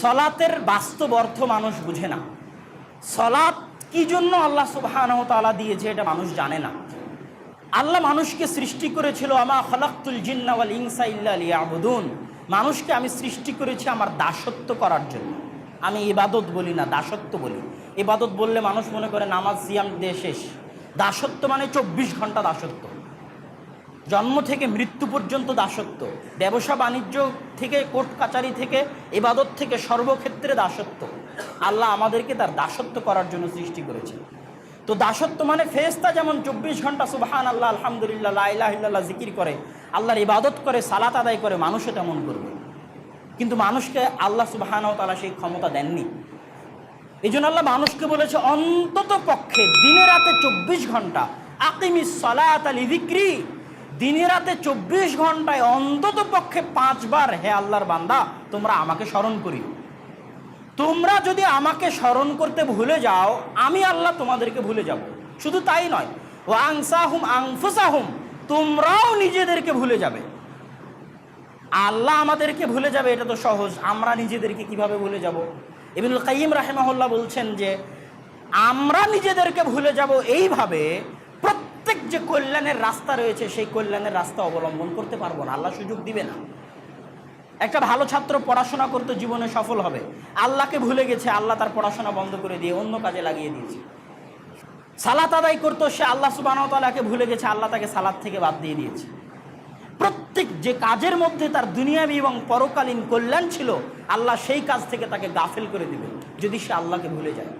সলাতের বাস্তব অর্থ মানুষ বুঝে না। সলাৎ কি জন্য আল্লাহ সুবহানাহু ওয়া দিয়েছে এটা মানুষ জানে না। আল্লাহ মানুষকে সৃষ্টি করেছিল, আমা খলাক্তুল জিন্না ওয়াল ইনসা ইল্লা লিয়াবুদুন। মানুষকে আমি সৃষ্টি করেছি আমার দাসত্ব করার জন্য। আমি ইবাদত বলি না, দাসত্ব বলি। ইবাদত বললে মানুষ মনে করে নামাজ, সিয়াম দিয়ে শেষ। দাসত্ব মানে চব্বিশ ঘণ্টা দাসত্ব। জন্ম থেকে মৃত্যু পর্যন্ত দাসত্ব, ব্যবসা বাণিজ্য থেকে কোর্ট কাচারি থেকে এবাদত থেকে সর্বক্ষেত্রে দাসত্ব। আল্লাহ আমাদেরকে তার দাসত্ব করার জন্য সৃষ্টি করেছে তো দাসত্ব মানে ফেস্তা যেমন চব্বিশ ঘণ্টা সুবাহান আল্লাহ আলহামদুলিল্লাহ ইল্লাহ জিকির করে, আল্লাহর ইবাদত করে, সালাত আদায় করে, মানুষও তেমন করবে। কিন্তু মানুষকে আল্লাহ সুবাহানাও তালা সেই ক্ষমতা দেননি। এই জন্য আল্লাহ মানুষকে বলেছে, অন্তত পক্ষে দিনে রাতে চব্বিশ ঘণ্টা আকিমি সলাত আলী বিক্রি দিনে রাতে চব্বিশ ঘন্টায় অন্তত পক্ষে পাঁচবার হে আল্লাহর বান্দা, তোমরা আমাকে স্মরণ করিও। তোমরা যদি আমাকে স্মরণ করতে ভুলে যাও, আমি আল্লাহ তোমাদেরকে ভুলে যাব। শুধু তাই নয় ও আংসাহুম আংফুসাহুম তোমরাও নিজেদেরকে ভুলে যাবে। আল্লাহ আমাদেরকে ভুলে যাবে, এটা তো সহজ। আমরা নিজেদেরকে কীভাবে ভুলে যাব? ইবনুল কাইম রাহেমাহুল্লাহ বলছেন যে, আমরা নিজেদেরকে ভুলে যাব এইভাবে প্রত্যেক যে কল্যাণের রাস্তা রয়েছে, সেই কল্যাণের রাস্তা অবলম্বন করতে পারব না। আল্লাহ সুযোগ দিবে না। একটা ভালো ছাত্র পড়াশোনা করতে জীবনে সফল হবে। আল্লাহকে ভুলে গেছে, আল্লাহ তার পড়াশোনা বন্ধ করে দিয়ে অন্য কাজে লাগিয়ে দিয়েছে। সালাত আদায় করতো সে আল্লাহ সুবাহতালাকে ভুলে গেছে, আল্লাহ তাকে সালাদ থেকে বাদ দিয়ে দিয়েছে। প্রত্যেক যে কাজের মধ্যে তার দুনিয়াবী এবং পরকালীন কল্যাণ ছিল, আল্লাহ সেই কাজ থেকে তাকে গাফেল করে দিবে, যদি সে আল্লাহকে ভুলে যায়।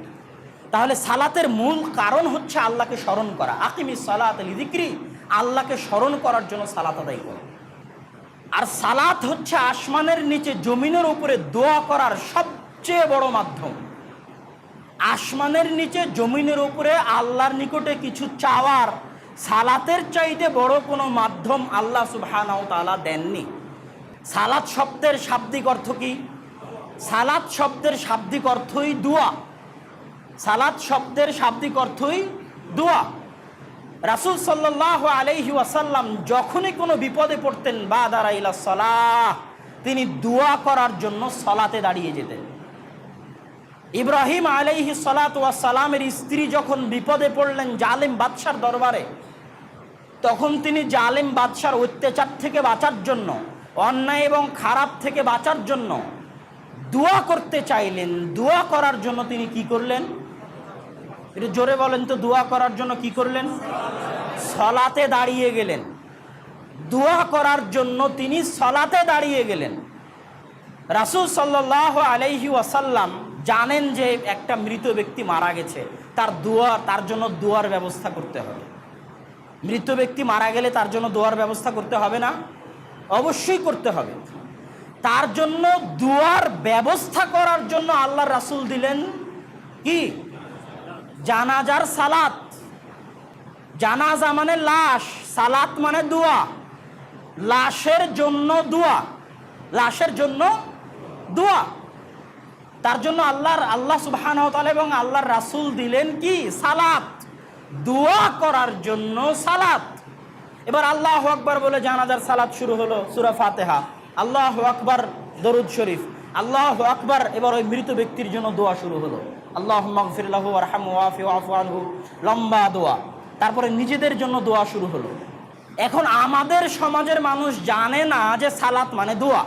তাহলে সালাতের মূল কারণ হচ্ছে আল্লাহকে স্মরণ করা। আকিমি সালাত লিদিক্রি আল্লাহকে স্মরণ করার জন্য সালাত আদায় করা। আর সালাত হচ্ছে আসমানের নিচে জমিনের উপরে দোয়া করার সবচেয়ে বড় মাধ্যম। আসমানের নিচে জমিনের উপরে আল্লাহর নিকটে কিছু চাওয়ার সালাতের চাইতে বড় কোনো মাধ্যম আল্লাহ সুবহানাহু তাআলা দেননি। সালাত শব্দের শাব্দিক অর্থ কি? সালাত শব্দের শাব্দিক অর্থই দোয়া। সালাত শব্দের শাব্দিক অর্থই দোয়া। রাসুল সাল্লাহ আলাইহি ওয়াসাল্লাম যখনই কোনো বিপদে পড়তেন বা দাঁড়াইলা সলাহ, তিনি দোয়া করার জন্য সলাতে দাঁড়িয়ে যেতেন। ইব্রাহিম আলাইহি সালাত সালামের স্ত্রী যখন বিপদে পড়লেন জালেম বাদশার দরবারে, তখন তিনি জালেম বাদশার অত্যাচার থেকে বাঁচার জন্য, অন্যায় এবং খারাপ থেকে বাঁচার জন্য দোয়া করতে চাইলেন। দোয়া করার জন্য তিনি কি করলেন? একটু জোরে বলেন তো, দোয়া করার জন্য কি করলেন? সলাতে দাঁড়িয়ে গেলেন। দোয়া করার জন্য তিনি সলাতে দাঁড়িয়ে গেলেন। রাসুল সাল্লাহ আলাইহি ওয়াসাল্লাম জানেন যে একটা মৃত ব্যক্তি মারা গেছে, তার দোয়া, তার জন্য দোয়ার ব্যবস্থা করতে হবে। মৃত ব্যক্তি মারা গেলে তার জন্য দোয়ার ব্যবস্থা করতে হবে না? অবশ্যই করতে হবে। তার জন্য দোয়ার ব্যবস্থা করার জন্য আল্লাহ রাসুল দিলেন কি? জানাজার সালাত। জানাজা মানে লাশ, সালাত মানে দোয়া। লাশের জন্য দোয়া। লাশের জন্য দোয়া। তার জন্য আল্লাহর, আল্লাহ সুবহান এবং আল্লাহর রাসুল দিলেন কি? সালাত। দোয়া করার জন্য সালাত। এবার আল্লাহ আকবর বলে জানাজার সালাত শুরু হলো সুরা ফাতেহা। আল্লাহ আকবর, দরুদ শরীফ। আল্লাহ আকবর, এবার ওই মৃত ব্যক্তির জন্য দোয়া শুরু হলো। আল্লাহ লম্বা দোয়া। তারপরে নিজেদের জন্য দোয়া শুরু হলো। এখন আমাদের সমাজের মানুষ জানে না যে সালাত মানে দোয়া।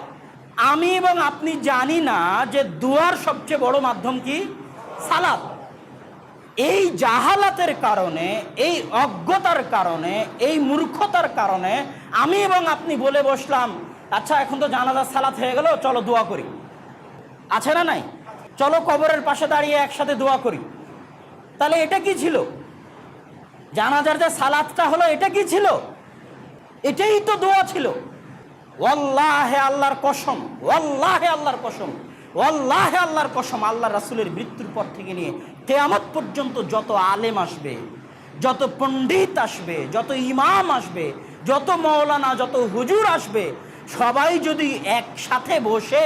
আমি এবং আপনি জানি না যে দোয়ার সবচেয়ে বড় মাধ্যম কি? সালাত। এই জাহালাতের কারণে, এই অজ্ঞতার কারণে, এই মূর্খতার কারণে আমি এবং আপনি বলে বসলাম আচ্ছা এখন তো জানাজার সালাত হয়ে গেল, চলো দোয়া করি। আছে না নাই? চলো কবরের পাশে দাঁড়িয়ে একসাথে দোয়া করি। তাহলে এটা কি ছিল? জানাজার যে সালাদটা হলো, এটা কি ছিল? এটাই তো দোয়া ছিল। ওয়াল্লাহে আল্লাহর কসম, ওয়াল্লাহে আল্লাহর কসম, ওয়াল্লাহে আল্লাহর কসম আল্লাহ রাসুলের মৃত্যুর পর থেকে নিয়ে কেয়ামত পর্যন্ত যত আলেম আসবে, যত পণ্ডিত আসবে, যত ইমাম আসবে, যত মৌলানা, যত হুজুর আসবে, সবাই যদি একসাথে বসে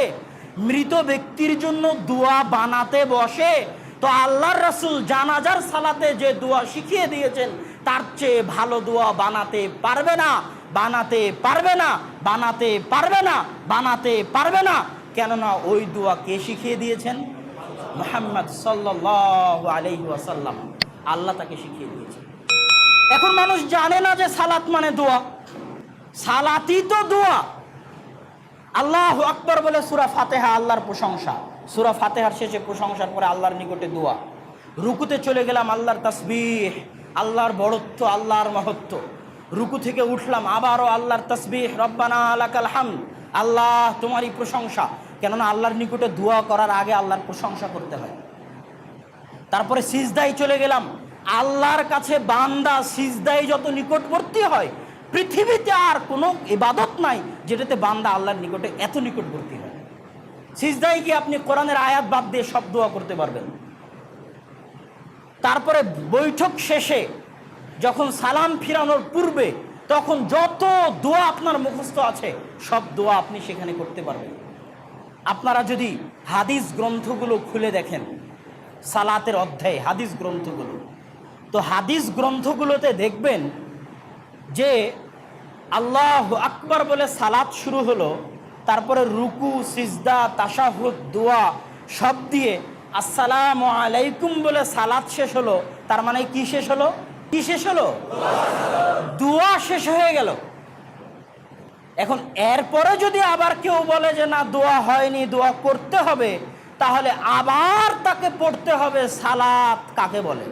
মৃত ব্যক্তির জন্য দোয়া বানাতে বসে, তো আল্লাহর রাসুল জানাজার সালাতে যে দোয়া শিখিয়ে দিয়েছেন, তার চেয়ে ভালো দোয়া বানাতে পারবে না, বানাতে পারবে না, বানাতে পারবে না, বানাতে পারবে না। কেননা ওই দোয়া কে শিখিয়ে দিয়েছেন? মোহাম্মদ সাল্লাহ আলহি ওয়াসাল্লাম। আল্লাহ তাকে শিখিয়ে দিয়েছেন। এখন মানুষ জানে না যে সালাত মানে দোয়া। সালাতই তো দোয়া। আল্লাহ আকবর বলে সুরা ফাতেহা আল্লাহর প্রশংসা। সুরা ফাতেহার শেষে প্রশংসার পরে আল্লাহর নিকটে দোয়া। রুকুতে চলে গেলাম আল্লাহর তসবিহ, আল্লাহর বড়ত্ব, আল্লাহর মহত্ব। রুকু থেকে উঠলাম আবারও আল্লাহর তসবিহ, রব্বানা আলাকাল হাম আল্লাহ, তোমারই প্রশংসা। কেননা আল্লাহর নিকটে দোয়া করার আগে আল্লাহর প্রশংসা করতে হয়। তারপরে সিজদাই চলে গেলাম। আল্লাহর কাছে বান্দা সিজদাই যত নিকটবর্তী হয় পৃথিবীতে আর কোনো ইবাদত নাই যেটাতে বান্দা আল্লাহর নিকটে এত নিকটবর্তী হয়। সিজদাই কি আপনি কোরআনের আয়াত বাদ দিয়ে সব দোয়া করতে পারবেন। তারপরে বৈঠক শেষে যখন সালাম ফিরানোর পূর্বে তখন যত দোয়া আপনার মুখস্থ আছে, সব দোয়া আপনি সেখানে করতে পারবেন। আপনারা যদি হাদিস গ্রন্থগুলো খুলে দেখেন, সালাতের অধ্যায়ে হাদিস গ্রন্থগুলো, তো হাদিস গ্রন্থগুলোতে দেখবেন যে আল্লাহ আকবর বলে সালাত শুরু হলো, তারপরে রুকু, সিজদা, তাশাহুদ, দোয়া সব দিয়ে আসসালাম আলাইকুম বলে সালাত শেষ হলো, তার মানে কি শেষ হলো? কি শেষ হলো? দোয়া শেষ হয়ে গেল। এখন এরপরে যদি আবার কেউ বলে যে না, দোয়া হয়নি, দোয়া করতে হবে, তাহলে আবার তাকে পড়তে হবে সালাত কাকে বলে?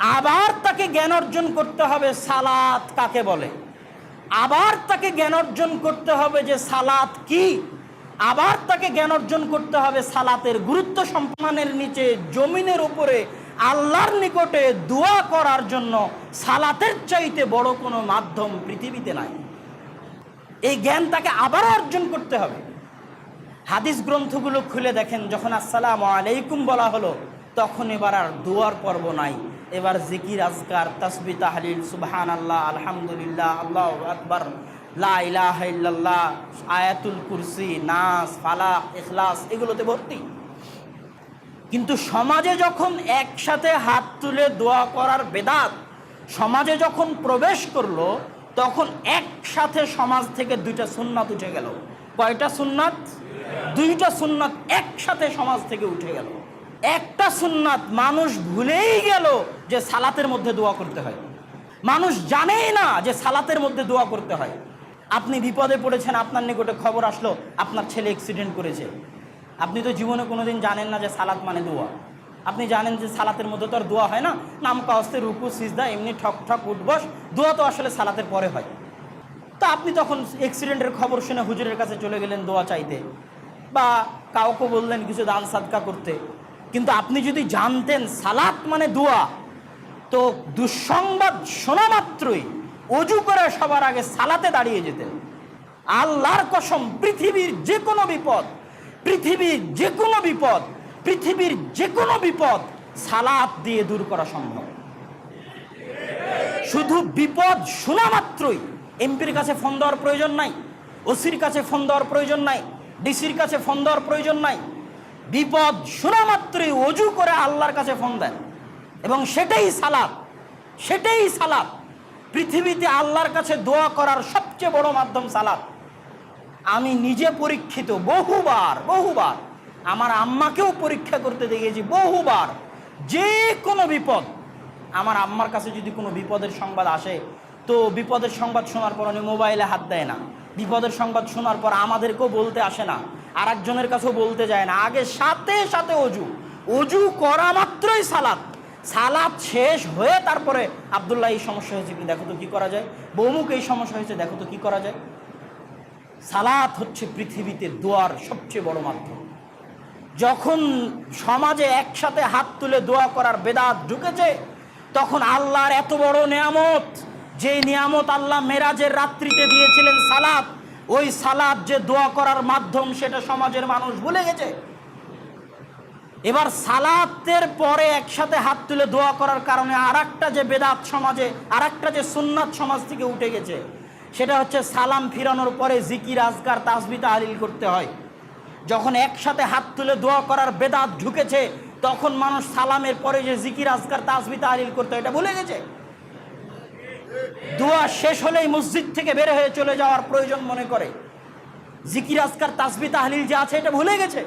আবার তাকে জ্ঞান অর্জন করতে হবে, সালাত কাকে বলে? আবার তাকে জ্ঞান অর্জন করতে হবে যে সালাত কি? আবার তাকে জ্ঞান অর্জন করতে হবে সালাতের গুরুত্ব সম্মানের নিচে, জমিনের উপরে, আল্লাহর নিকটে দোয়া করার জন্য সালাতের চাইতে বড় কোনো মাধ্যম পৃথিবীতে নাই। এই জ্ঞান তাকে আবার অর্জন করতে হবে। হাদিস গ্রন্থগুলো খুলে দেখেন, যখন আসসালাম আলাইকুম বলা হলো, তখন এবার আর দোয়ার পর্ব নাই। এবার জিকির, আজকার, তসবি, তাহলিল সুবহান আল্লাহ আলহামদুলিল্লাহ, আল্লাহ আকবর, লা ইলাহা আয়াতুল কুরসি, নাস, ফালাক, ইখলাস, এগুলোতে ভর্তি। কিন্তু সমাজে যখন একসাথে হাত তুলে দোয়া করার বেদাত সমাজে যখন প্রবেশ করল, তখন একসাথে সমাজ থেকে দুইটা সুন্নাত উঠে গেল। কয়টা সুন্নাত? দুইটা সুন্নাত একসাথে সমাজ থেকে উঠে গেল। একটা সুন্নাত মানুষ ভুলেই গেল যে সালাতের মধ্যে দোয়া করতে হয়। মানুষ জানেই না যে সালাতের মধ্যে দোয়া করতে হয়। আপনি বিপদে পড়েছেন, আপনার নিকটে খবর আসলো, আপনার ছেলে অ্যাক্সিডেন্ট করেছে। আপনি তো জীবনে কোনোদিন জানেন না যে সালাত মানে দোয়া। আপনি জানেন যে সালাতের মধ্যে তো আর দোয়া হয় না। নাম কাস্তে রুকু, সিজদা, এমনি ঠক ঠক, উঠবস, দোয়া তো আসলে সালাতের পরে হয়। তা আপনি তখন অ্যাক্সিডেন্টের খবর শুনে হুজুরের কাছে চলে গেলেন দোয়া চাইতে। বা কাউকে বললেন কিছু দান সাদকা করতে। কিন্তু আপনি যদি জানতেন সালাত মানে দোয়া, তো দুঃসংবাদ শোনা মাত্রই অজু করে সবার আগে সালাতে দাঁড়িয়ে যেতেন। আল্লাহর কসম, পৃথিবীর যে কোনো বিপদ, পৃথিবীর যে কোনো বিপদ, পৃথিবীর যে কোনো বিপদ সালাত দিয়ে দূর করা সম্ভব। শুধু বিপদ শোনা মাত্রই, এমপির কাছে ফোন দেওয়ার প্রয়োজন নাই, ওসির কাছে ফোন দেওয়ার প্রয়োজন নাই, ডিসির কাছে ফোন দেওয়ার প্রয়োজন নাই বিপদ শোনা মাত্রই অজু করে আল্লাহর কাছে ফোন দেন। এবং সেটাই সালাদ সেটাই সালাদ পৃথিবীতে আল্লাহর কাছে দোয়া করার সবচেয়ে বড় মাধ্যম সালাদ আমি নিজে পরীক্ষিত বহুবার বহুবার আমার আম্মাকেও পরীক্ষা করতে দেখেছি বহুবার। যে কোনো বিপদ, আমার আম্মার কাছে যদি কোনো বিপদের সংবাদ আসে, তো বিপদের সংবাদ শোনার পর উনি মোবাইলে হাত দেয় না। বিপদের সংবাদ শোনার পর আমাদেরকেও বলতে আসে না। আর একজনের কাছেও বলতে যায় না। আগে সাথে সাথে অজু। অজু করা মাত্রই সালাত। সালাত শেষ হয়ে তারপরে আবদুল্লাহ এই সমস্যা হয়েছে কি? দেখো তো কি করা যায়। বৌমুক এই সমস্যা হয়েছে, দেখো তো কি করা যায়। সালাত হচ্ছে পৃথিবীতে দোয়ার সবচেয়ে বড় মাধ্যম। যখন সমাজে একসাথে হাত তুলে দোয়া করার বেদাত ঢুকেছে, তখন আল্লাহর এত বড় নিয়ামত যে নিয়ামত আল্লাহ মেরাজের রাত্রিতে দিয়েছিলেন সালাত ওই সালাদ যে দোয়া করার মাধ্যম সেটা সমাজের মানুষ ভুলে গেছে। এবার সালাতের পরে একসাথে হাত তুলে দোয়া করার কারণে আর যে বেদাত সমাজে আর যে সুন্নাত সমাজ থেকে উঠে গেছে, সেটা হচ্ছে সালাম ফিরানোর পরে জিকির, আজকার তাসবি তাহলিল করতে হয়। যখন একসাথে হাত তুলে দোয়া করার বেদাত ঢুকেছে, তখন মানুষ সালামের পরে যে জিকির, আজকার তাসবি তাহলিল করতে হয়, এটা ভুলে গেছে। দোয়া শেষ হলেই মসজিদ থেকে বের হয়ে চলে যাওয়ার প্রয়োজন মনে করে। জিকির আজকার তাসবি তাহলিল যে আছে, এটা ভুলে গেছে?